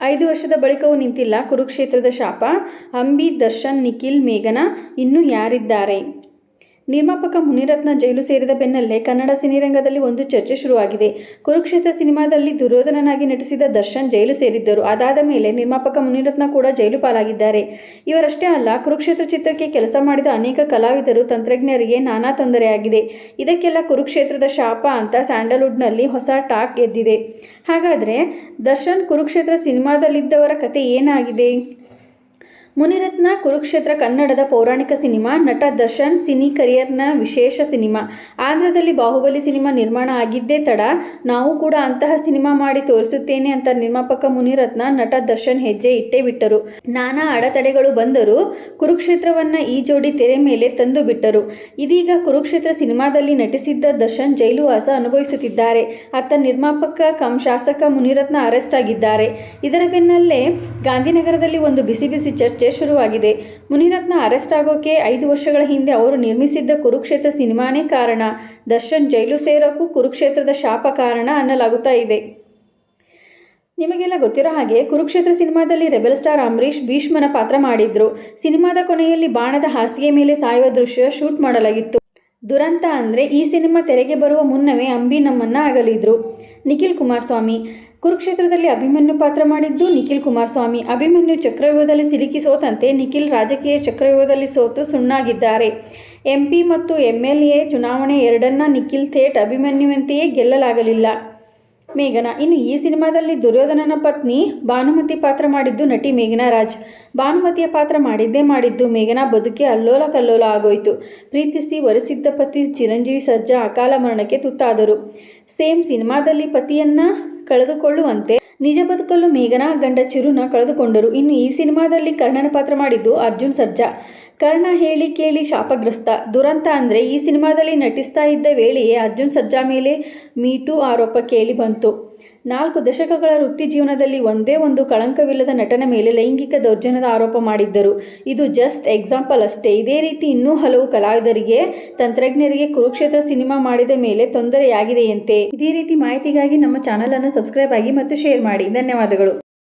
ಐದು ವರ್ಷದ ಬಳಿಕವೂ ನಿಂತಿಲ್ಲ ಕುರುಕ್ಷೇತ್ರದ ಶಾಪ. ಅಂಬಿ ದರ್ಶನ್ ನಿಖಿಲ್ ಮೇಘನ ಇನ್ನು ಯಾರಿದ್ದಾರೆ? ನಿರ್ಮಾಪಕ ಮುನಿರತ್ನ ಜೈಲು ಸೇರಿದ ಬೆನ್ನಲ್ಲೇ ಕನ್ನಡ ಸಿನಿರಂಗದಲ್ಲಿ ಒಂದು ಚರ್ಚೆ ಶುರುವಾಗಿದೆ. ಕುರುಕ್ಷೇತ್ರ ಸಿನಿಮಾದಲ್ಲಿ ದುರ್ಯೋಧನನಾಗಿ ನಟಿಸಿದ ದರ್ಶನ್ ಜೈಲು ಸೇರಿದ್ದರು. ಅದಾದ ಮೇಲೆ ನಿರ್ಮಾಪಕ ಮುನಿರತ್ನ ಕೂಡ ಜೈಲು ಪಾಲಾಗಿದ್ದಾರೆ. ಇವರಷ್ಟೇ ಅಲ್ಲ, ಕುರುಕ್ಷೇತ್ರ ಚಿತ್ರಕ್ಕೆ ಕೆಲಸ ಮಾಡಿದ ಅನೇಕ ಕಲಾವಿದರು, ತಂತ್ರಜ್ಞರಿಗೆ ನಾನಾ ತೊಂದರೆಯಾಗಿದೆ. ಇದಕ್ಕೆಲ್ಲ ಕುರುಕ್ಷೇತ್ರದ ಶಾಪ ಅಂತ ಸ್ಯಾಂಡಲ್ವುಡ್ನಲ್ಲಿ ಹೊಸ ಟಾಕ್ ಎದ್ದಿದೆ. ಹಾಗಾದರೆ ದರ್ಶನ್ ಕುರುಕ್ಷೇತ್ರ ಸಿನಿಮಾದಲ್ಲಿದ್ದವರ ಕತೆ ಏನಾಗಿದೆ? ಮುನಿರತ್ನ ಕುರುಕ್ಷೇತ್ರ ಕನ್ನಡದ ಪೌರಾಣಿಕ ಸಿನಿಮಾ, ನಟ ದರ್ಶನ್ ಸಿನಿ ಕರಿಯರ್ನ ವಿಶೇಷ ಸಿನಿಮಾ. ಆಂಧ್ರದಲ್ಲಿ ಬಾಹುಬಲಿ ಸಿನಿಮಾ ನಿರ್ಮಾಣ ಆಗಿದ್ದೇ ತಡ. ನಾವು ಕೂಡ ಅಂತಹ ಸಿನಿಮಾ ಮಾಡಿ ತೋರಿಸುತ್ತೇನೆ ಅಂತ ನಿರ್ಮಾಪಕ ಮುನಿರತ್ನ, ನಟ ದರ್ಶನ್ ಹೆಜ್ಜೆ ಇಟ್ಟೇ ಬಿಟ್ಟರು. ನಾನಾ ಅಡೆತಡೆಗಳು ಬಂದರೂ ಕುರುಕ್ಷೇತ್ರವನ್ನ ಈ ಜೋಡಿ ತೆರೆ ಮೇಲೆ ತಂದು ಬಿಟ್ಟರು. ಇದೀಗ ಕುರುಕ್ಷೇತ್ರ ಸಿನಿಮಾದಲ್ಲಿ ನಟಿಸಿದ್ದ ದರ್ಶನ್ ಜೈಲುವಾಸ ಅನುಭವಿಸುತ್ತಿದ್ದಾರೆ. ಅತ್ತ ನಿರ್ಮಾಪಕ ಕಂ ಶಾಸಕ ಮುನಿರತ್ನ ಅರೆಸ್ಟ್ ಆಗಿದ್ದಾರೆ. ಇದರ ಬೆನ್ನಲ್ಲೇ ಗಾಂಧಿನಗರದಲ್ಲಿ ಒಂದು ಬಿಸಿ ಬಿಸಿ ಚರ್ಚೆ ಶುರುವಾಗಿದೆ. ಮುನಿರತ್ನ ಅರೆಸ್ಟ್ ಆಗೋಕೆ ಐದು ವರ್ಷಗಳ ಹಿಂದೆ ಅವರು ನಿರ್ಮಿಸಿದ್ದ ಕುರುಕ್ಷೇತ್ರ ಸಿನಿಮಾನೇ ಕಾರಣ. ದರ್ಶನ್ ಜೈಲು ಸೇರೋಕ್ಕೂ ಕುರುಕ್ಷೇತ್ರದ ಶಾಪ ಕಾರಣ ಅನ್ನಲಾಗುತ್ತಾ ಇದೆ. ನಿಮಗೆಲ್ಲ ಗೊತ್ತಿರೋ ಹಾಗೆ ಕುರುಕ್ಷೇತ್ರ ಸಿನಿಮಾದಲ್ಲಿ ರೆಬೆಲ್ ಸ್ಟಾರ್ ಅಂಬರೀಷ್ ಭೀಷ್ಮನ ಪಾತ್ರ ಮಾಡಿದ್ರು. ಸಿನಿಮಾದ ಕೊನೆಯಲ್ಲಿ ಬಾಣದ ಹಾಸಿಗೆ ಮೇಲೆ ಸಾಯುವ ದೃಶ್ಯ ಶೂಟ್ ಮಾಡಲಾಗಿತ್ತು. ದುರಂತ ಅಂದರೆ ಈ ಸಿನಿಮಾ ತೆರೆಗೆ ಬರುವ ಮುನ್ನವೇ ಅಂಬಿ ನಮ್ಮನ್ನ ಅಗಲಿದ್ರು. ನಿಖಿಲ್ ಕುಮಾರಸ್ವಾಮಿ ಕುರುಕ್ಷೇತ್ರದಲ್ಲಿ ಅಭಿಮನ್ಯು ಪಾತ್ರ ಮಾಡಿದ್ದು ನಿಖಿಲ್ ಕುಮಾರಸ್ವಾಮಿ. ಅಭಿಮನ್ಯು ಚಕ್ರವ್ಯೂಹದಲ್ಲಿ ಸಿಲುಕಿ ಸೋತಂತೆ ನಿಖಿಲ್ ರಾಜಕೀಯ ಚಕ್ರವ್ಯೂಹದಲ್ಲಿ ಸೋತು ಸುಣ್ಣಾಗಿದ್ದಾರೆ. ಎಂಪಿ ಮತ್ತು ಎಂಎಲ್ಎ ಚುನಾವಣೆ ಎರಡನ್ನ ನಿಖಿಲ್ ಥೇಟ್ ಅಭಿಮನ್ಯುವಂತೆಯೇ ಗೆಲ್ಲಲಾಗಲಿಲ್ಲ. ಮೇಘನಾ, ಇನ್ನು ಈ ಸಿನಿಮಾದಲ್ಲಿ ದುರ್ಯೋಧನನ ಪತ್ನಿ ಭಾನುಮತಿ ಪಾತ್ರ ಮಾಡಿದ್ದು ನಟಿ ಮೇಘನಾ ರಾಜ್ ಭಾನುಮತಿಯ ಪಾತ್ರ ಮಾಡಿದ್ದೇ ಮಾಡಿದ್ದು ಮೇಘನಾ ಬದುಕೆ ಅಲ್ಲೋಲ ಕಲ್ಲೋಲ ಆಗೋಯಿತು. ಪ್ರೀತಿಸಿ ವರಿಸಿದ್ದ ಪತಿ ಚಿರಂಜೀವಿ ಸರ್ಜಾ ಅಕಾಲ ಮರಣಕ್ಕೆ ತುತ್ತಾದರು. ಸೇಮ್ ಸಿನಿಮಾದಲ್ಲಿ ಪತಿಯನ್ನ ಕಳೆದುಕೊಳ್ಳುವಂತೆ ನಿಜ ಬದುಕಲ್ಲೂ ಮೇಘನಾ ಗಂಡ ಚಿರುನ ಕಳೆದುಕೊಂಡರು. ಇನ್ನು ಈ ಸಿನಿಮಾದಲ್ಲಿ ಕರ್ಣನ ಪಾತ್ರ ಮಾಡಿದ್ದು ಅರ್ಜುನ್ ಸರ್ಜಾ. ಕರ್ಣ ಹೇಳಿ ಕೇಳಿ ಶಾಪಗ್ರಸ್ತ. ದುರಂತ ಅಂದರೆ ಈ ಸಿನಿಮಾದಲ್ಲಿ ನಟಿಸ್ತಾ ಇದ್ದ ವೇಳೆಯೇ ಅರ್ಜುನ್ ಸರ್ಜಾ ಮೇಲೆ ಮೀಟು ಆರೋಪ ಕೇಳಿ ಬಂತು. ನಾಲ್ಕು ದಶಕಗಳ ವೃತ್ತಿ ಜೀವನದಲ್ಲಿ ಒಂದೇ ಒಂದು ಕಳಂಕವಿಲ್ಲದ ನಟನ ಮೇಲೆ ಲೈಂಗಿಕ ದೌರ್ಜನ್ಯದ ಆರೋಪ ಮಾಡಿದ್ದರು. ಇದು ಜಸ್ಟ್ ಎಕ್ಸಾಂಪಲ್ ಅಷ್ಟೇ. ಇದೇ ರೀತಿ ಇನ್ನೂ ಹಲವು ಕಲಾವಿದರಿಗೆ, ತಂತ್ರಜ್ಞರಿಗೆ ಕುರುಕ್ಷೇತ್ರ ಸಿನಿಮಾ ಮಾಡಿದ ಮೇಲೆ ತೊಂದರೆಯಾಗಿದೆಯಂತೆ. ಇದೇ ರೀತಿ ಮಾಹಿತಿಗಾಗಿ ನಮ್ಮ ಚಾನಲನ್ನು ಸಬ್ಸ್ಕ್ರೈಬ್ ಆಗಿ ಮತ್ತು ಶೇರ್ ಮಾಡಿ. ಧನ್ಯವಾದಗಳು.